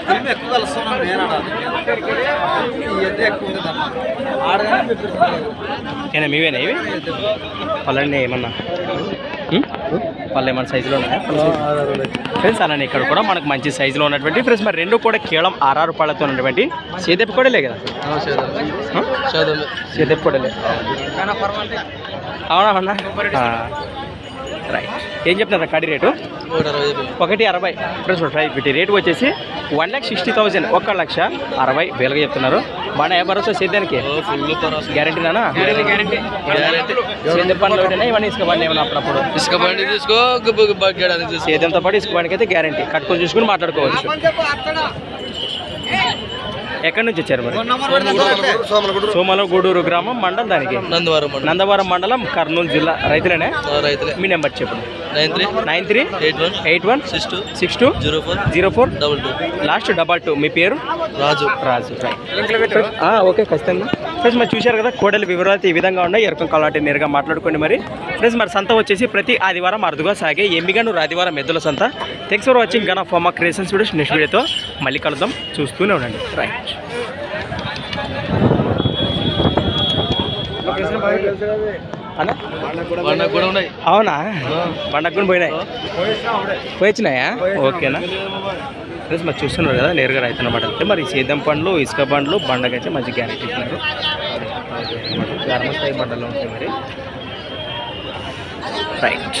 Cream ఎక్కువ కలుస్తున్నాను నేను ఎక్కువ మీవేనా ఇవి? పళ్ళండి ఏమన్నా? పళ్ళు ఏమన్నా సైజులో ఉన్నాయా? ఫ్రెండ్స్ అలానే ఇక్కడ కూడా మనకు మంచి సైజులో ఉన్నటువంటి ఫ్రెండ్స్ మరి రెండు కూడా కేవలం ఆరారు పళ్ళతో ఉన్నటువంటి సేదెప్పి కూడా లే కదా? సేదెప్పి కూడా లే అవునా. అన్న? రైట్ ఏం చెప్తున్నారు కడి రేటు? ఒకటి అరవై. ఫ్రెండ్స్ ప్రైస్ వీటి రేటు వచ్చేసి వన్ ల్యాక్ సిక్స్టీ థౌసండ్ ఒక లక్ష అరవై వేలుగా చెప్తున్నారు. బాగా ఏ భరోసా సేద్యానికి గ్యారంటీనా సేద్యం పనులు ఇవన్నీ ఏమన్నా అప్పుడప్పుడు. తీసుకో సేద్యంతో పాటు ఇసుక బండికి అయితే గ్యారంటీ కట్టుకొని చూసుకుని మాట్లాడుకోవచ్చు. ఎక్కడి నుంచి వచ్చారు మరి? సోమల గూడూరు గ్రామం మండలం దానికి? నందవరం మండలం. కర్నూలు జిల్లా. రైతులేనే? రైతులే. మీ నెంబర్ చెప్పండి. Nine three nine three eight one eight one six two six two zero four zero four double two last double two మీ పేరు? రాజు. రాజు ఆ, ఓకే ఖచ్చితంగా. ఫ్రెండ్స్ మరి చూశారు కదా కోడలి వివరాలు అయితే ఈ విధంగా ఉన్నాయి. ఎరకం కలాంటి నేరుగా మాట్లాడుకోండి మరి. ఫ్రెండ్స్ మరి సంత వచ్చేసి ప్రతి ఆదివారం అరుదుగా సాగే ఎమ్మిగనూరు ఆదివారం ఎద్దుల సంత. Thanks for watching gun of farmer creations videos next వీడియోతో మళ్ళీ కలుద్దాం. చూస్తూనే ఉండండి. రైట్ అన్న బండకు కూడా అవునా పోయినాయి పోయిచ్చినాయా ఓకేనా ఫ్రెండ్స్ మరి చూస్తున్నారు కదా నేరుగా రైతున్నమాట అంటే మరి సేద్యం పండ్లు ఇసుక పండ్లు బండకైతే మంచి గ్యారెంటీ ఇస్తున్నారు ధర్మస్థాయి బండలో ఉంటాయి మరి రైట్